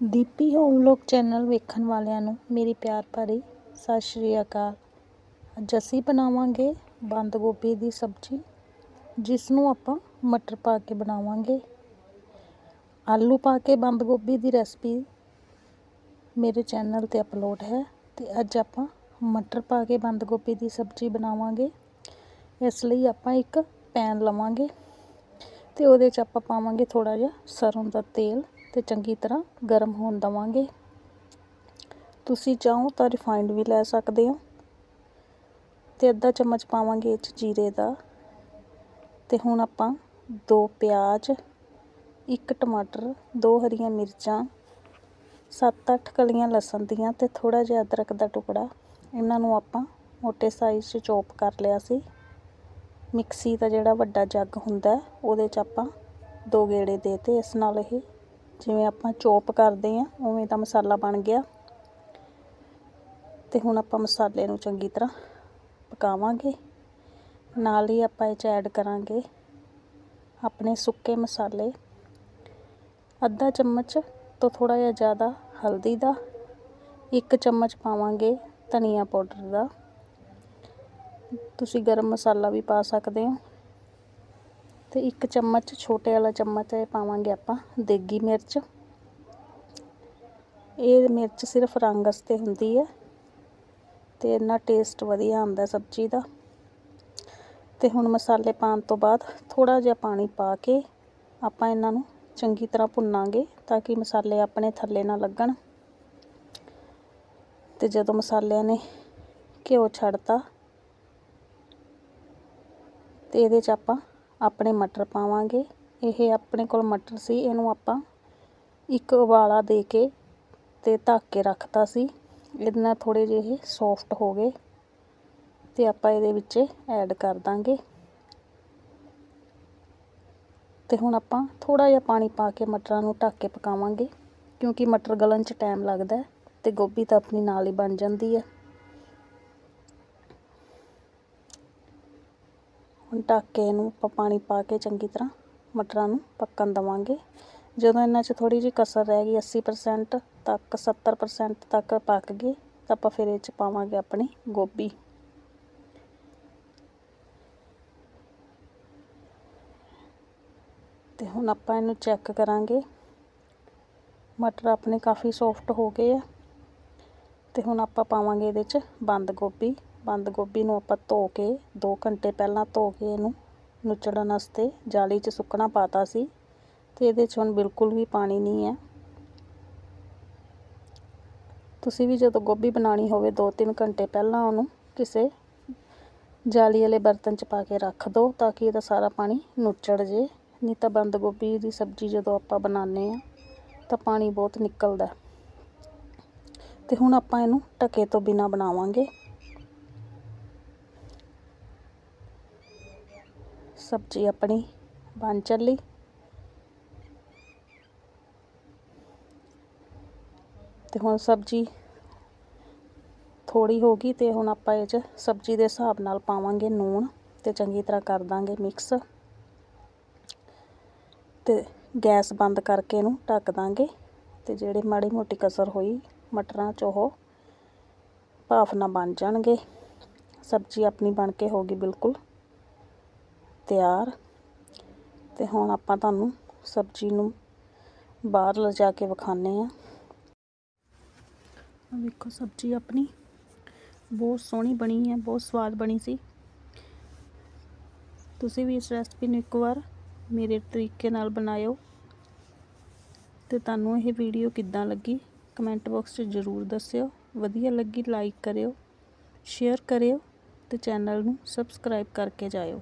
Deepi home ਲੋਕ channel ਵੇਖਣ ਵਾਲਿਆਂ ਨੂੰ ਮੇਰੀ ਪਿਆਰ ਭਰੀ ਸਤਿ ਸ਼੍ਰੀ ਅਕਾਲ। ਅੱਜ ਅਸੀਂ ਬਣਾਵਾਂਗੇ ਬੰਦ ਗੋਭੀ ਦੀ ਸਬਜ਼ੀ, ਜਿਸ ਨੂੰ ਆਪਾਂ ਮਟਰ ਪਾ ਕੇ ਬਣਾਵਾਂਗੇ। ਆਲੂ ਪਾ ਕੇ ਬੰਦ ਗੋਭੀ ਦੀ ਰੈਸਪੀ ਮੇਰੇ ਚੈਨਲ ਤੇ ਅਪਲੋਡ ਹੈ ਤੇ ਅੱਜ ਆਪਾਂ ਮਟਰ ਪਾ ਕੇ ਬੰਦ ਗੋਭੀ ਦੀ ਸਬਜ਼ੀ ਬਣਾਵਾਂਗੇ। ਇਸ ਲਈ ਆਪਾਂ ਇੱਕ ਪੈਨ ਲਵਾਂਗੇ ਤੇ ਉਹਦੇ 'ਚ ਆਪਾਂ ਪਾਵਾਂਗੇ ਥੋੜਾ ਜਿਹਾ ਸਰੋਂ ਦਾ ਤੇਲ। ਤੇ ਚੰਗੀ ਤਰ੍ਹਾਂ ਗਰਮ ਹੋਣ ਦਵਾਂਗੇ। ਤੁਸੀਂ ਚਾਹੋ ਤਾਂ ਰਿਫਾਈਂਡ ਵੀ ਲੈ ਸਕਦੇ ਹੋ। ਤੇ ਅੱਧਾ ਚਮਚ ਪਾਵਾਂਗੇ ਇਹ 'ਚ ਜੀਰੇ ਦਾ। ਤੇ ਹੁਣ ਆਪਾਂ ਦੋ ਪਿਆਜ਼, ਇੱਕ ਟਮਾਟਰ, ਦੋ ਹਰੀਆਂ ਮਿਰਚਾਂ 7-8 ਕਲੀਆਂ ਲਸਣ ਦੀਆਂ ਤੇ ਥੋੜਾ ਜਿਹਾ ਅਦਰਕ ਦਾ ਟੁਕੜਾ। ਇਹਨਾਂ ਨੂੰ ਆਪਾਂ ਮੋٹے ਸਾਈਜ਼ 'ਚ ਚੋਪ ਕਰ ਲਿਆ ਸੀ। ਮਿਕਸੀ ਦਾ ਜਿਹੜਾ ਵੱਡਾ ਜੱਗ ਹੁੰਦਾ, ਉਹਦੇ 'ਚ ਆਪਾਂ ਦੋ ਗੇੜੇ ਦੇਤੇ ਇਸ ਨਾਲ ਇਹ ਜਿਵੇਂ ਆਪਾਂ ਚੋਪ ਕਰਦੇ ਆ ਉਵੇਂ ਤਾਂ ਮਸਾਲਾ ਬਣ ਗਿਆ। ਤੇ ਹੁਣ ਆਪਾਂ ਮਸਾਲੇ ਨੂੰ ਚੰਗੀ ਤਰ੍ਹਾਂ ਪਕਾਵਾਂਗੇ। ਨਾਲ ਹੀ ਆਪਾਂ ਇਹ 'ਚ ਐਡ ਕਰਾਂਗੇ ਆਪਣੇ ਸੁੱਕੇ ਮਸਾਲੇ। ਅੱਧਾ ਚਮਚ ਤੋਂ ਥੋੜਾ ਜਿਹਾ ਜ਼ਿਆਦਾ ਹਲਦੀ ਦਾ, ਇੱਕ ਚਮਚ ਪਾਵਾਂਗੇ ਧਨੀਆ ਪਾਊਡਰ ਦਾ। ਤੁਸੀਂ ਗਰਮ ਮਸਾਲਾ ਵੀ ਪਾ ਸਕਦੇ ਹੋ। ਤੇ ਇੱਕ ਚਮਚ, ਛੋਟੇ ਵਾਲਾ ਚਮਚ ਇਹ ਪਾਵਾਂਗੇ ਆਪਾਂ, ਦੇਗੀ ਮਿਰਚ। ਇਹ ਮਿਰਚ ਸਿਰਫ ਰੰਗ ਵਾਸਤੇ ਹੁੰਦੀ ਹੈ ਤੇ ਇਹਨਾਂ ਟੇਸਟ ਵਧੀਆ ਆਉਂਦਾ ਸਬਜ਼ੀ ਦਾ। ਤੇ ਹੁਣ ਮਸਾਲੇ ਪਾਉਣ ਤੋਂ ਬਾਅਦ ਥੋੜਾ ਜਿਹਾ ਪਾਣੀ ਪਾ ਕੇ ਆਪਾਂ ਇਹਨਾਂ ਨੂੰ ਚੰਗੀ ਤਰ੍ਹਾਂ ਭੁੰਨਾਂਗੇ ਤਾਂ ਕਿ ਮਸਾਲੇ ਆਪਣੇ ਥੱਲੇ ਨਾ ਲੱਗਣ। ਤੇ ਜਦੋਂ ਮਸਾਲਿਆਂ ਨੇ ਘਿਓ ਛੱਡਤਾ ਤੇ ਇਹਦੇ 'ਚ ਆਪਾਂ ਆਪਣੇ ਮਟਰ ਪਾਵਾਂਗੇ। ਇਹ ਆਪਣੇ ਕੋਲ ਮਟਰ ਸੀ, ਇਹਨੂੰ ਆਪਾਂ ਇੱਕ ਉਬਾਲਾ ਦੇ ਕੇ ਤੇ ਢੱਕ ਕੇ ਰੱਖਤਾ ਸੀ। ਇਹਦੇ ਨਾਲ ਥੋੜੇ ਜਿਹੇ ਸੌਫਟ ਹੋ ਗਏ ਤੇ ਆਪਾਂ ਇਹਦੇ ਵਿੱਚ ਐਡ ਕਰ ਦਾਂਗੇ। ਤੇ ਹੁਣ ਆਪਾਂ ਥੋੜਾ ਜਿਹਾ ਪਾਣੀ ਪਾ ਕੇ ਮਟਰਾਂ ਨੂੰ ਢੱਕ ਕੇ ਪਕਾਵਾਂਗੇ, ਕਿਉਂਕਿ ਮਟਰ ਗਲਣ 'ਚ ਟਾਈਮ ਲੱਗਦਾ ਤੇ ਗੋਭੀ ਤਾਂ ਆਪਣੀ ਨਾਲ ਹੀ ਬਣ ਜਾਂਦੀ ਹੈ। ਹੁਣ ਢੱਕ ਕੇ ਇਹਨੂੰ ਆਪਾਂ ਪਾਣੀ ਪਾ ਕੇ ਚੰਗੀ ਤਰ੍ਹਾਂ ਮਟਰਾਂ ਨੂੰ ਪੱਕਣ ਦਵਾਂਗੇ। ਜਦੋਂ ਇਹਨਾਂ 'ਚ ਥੋੜੀ ਜਿਹੀ ਕਸਰ ਰਹਿ ਗਈ 80% ਤੱਕ 70% ਤੱਕ ਪੱਕ ਗਏ ਤਾਂ ਆਪਾਂ ਫਿਰ ਇਹ 'ਚ ਪਾਵਾਂਗੇ ਆਪਣੀ ਗੋਭੀ। ਤੇ ਹੁਣ ਆਪਾਂ ਇਹਨੂੰ ਚੈੱਕ ਕਰਾਂਗੇ। ਮਟਰ ਆਪਣੇ ਕਾਫੀ ਸੌਫਟ ਹੋ ਗਏ ਆ। ਤੇ ਹੁਣ ਆਪਾਂ ਪਾਵਾਂਗੇ ਇਹਦੇ 'ਚ ਬੰਦ ਗੋਭੀ। ਬੰਦ ਗੋਭੀ ਨੂੰ ਆਪਾਂ ਧੋ ਕੇ 2 ਘੰਟੇ ਪਹਿਲਾਂ ਧੋ ਕੇ ਇਹਨੂੰ ਨੁਚੜਨ ਵਾਸਤੇ ਜਾਲੀ 'ਚ ਸੁੱਕਣਾ ਪਾਤਾ ਸੀ ਤੇ ਇਹਦੇ 'ਚ ਹੁਣ ਬਿਲਕੁਲ ਵੀ ਪਾਣੀ ਨਹੀਂ ਹੈ। ਤੁਸੀਂ ਵੀ ਜਦੋਂ ਗੋਭੀ ਬਣਾਣੀ ਹੋਵੇ 2-3 ਘੰਟੇ ਪਹਿਲਾਂ ਉਹਨੂੰ ਕਿਸੇ ਜਾਲੀ ਵਾਲੇ ਬਰਤਨ 'ਚ ਪਾ ਕੇ ਰੱਖ ਦਿਓ ਤਾਂ ਕਿ ਇਹਦਾ ਸਾਰਾ ਪਾਣੀ ਨੁਚੜ ਜੇ। ਨਹੀਂ ਤਾਂ ਬੰਦ ਗੋਭੀ ਦੀ ਸਬਜ਼ੀ ਜਦੋਂ ਆਪਾਂ ਬਣਾਉਂਦੇ ਆ ਤਾਂ ਪਾਣੀ ਬਹੁਤ ਨਿਕਲਦਾ। ਤੇ ਹੁਣ ਆਪਾਂ ਇਹਨੂੰ ਢਕੇ ਤੋਂ ਬਿਨਾ ਬਣਾਵਾਂਗੇ। ਸਬਜ਼ੀ ਆਪਣੀ ਬਣ ਚੱਲੀ। ਤੇ ਹੁਣ ਸਬਜ਼ੀ ਥੋੜੀ ਹੋ ਗਈ ਤੇ ਹੁਣ ਆਪਾਂ ਇਹ 'ਚ ਸਬਜ਼ੀ ਦੇ ਹਿਸਾਬ ਨਾਲ ਪਾਵਾਂਗੇ ਨੂਣ ਤੇ ਚੰਗੀ ਤਰ੍ਹਾਂ ਕਰ ਦਾਂਗੇ ਮਿਕਸ। ਤੇ ਗੈਸ ਬੰਦ ਕਰਕੇ ਇਹਨੂੰ ਢੱਕ ਦਾਂਗੇ ਤੇ ਜਿਹੜੇ ਮਾੜੀ ਮੋਟੀ ਕਸਰ ਹੋਈ ਮਟਰਾਂ 'ਚ ਉਹ ਭਾਫ ਨਾਲ ਬਣ ਜਾਣਗੇ। ਸਬਜ਼ੀ ਆਪਣੀ ਬਣ ਕੇ ਹੋ ਗਈ ਬਿਲਕੁਲ। ਤਿਆਰ। ਅਤੇ ਹੁਣ ਆਪਾਂ ਤੁਹਾਨੂੰ ਸਬਜ਼ੀ ਨੂੰ ਬਾਹਰ ਲਿਜਾ ਕੇ ਵਿਖਾਣੇ ਆ ਵੇਖੋ ਸਬਜ਼ੀ ਆਪਣੀ। ਬਹੁਤ ਸੋਹਣੀ ਬਣੀ ਹੈ, ਬਹੁਤ ਸਵਾਦ ਬਣੀ ਸੀ। ਤੁਸੀਂ ਵੀ ਇਸ ਰੈਸਪੀ ਨੂੰ ਇੱਕ ਵਾਰ ਮੇਰੇ ਤਰੀਕੇ ਨਾਲ ਬਣਾਇਓ। ਤੇ ਤੁਹਾਨੂੰ ਇਹ ਵੀਡੀਓ ਕਿੱਦਾਂ ਲੱਗੀ, ਕਮੈਂਟ ਬਾਕਸ 'ਚ ਜ਼ਰੂਰ ਦੱਸਿਓ। ਵਧੀਆ ਲੱਗੀ, ਲਾਈਕ ਕਰਿਓ, ਸ਼ੇਅਰ ਕਰਿਓ ਤੇ ਚੈਨਲ ਨੂੰ ਸਬਸਕ੍ਰਾਈਬ ਕਰਕੇ ਜਾਇਓ।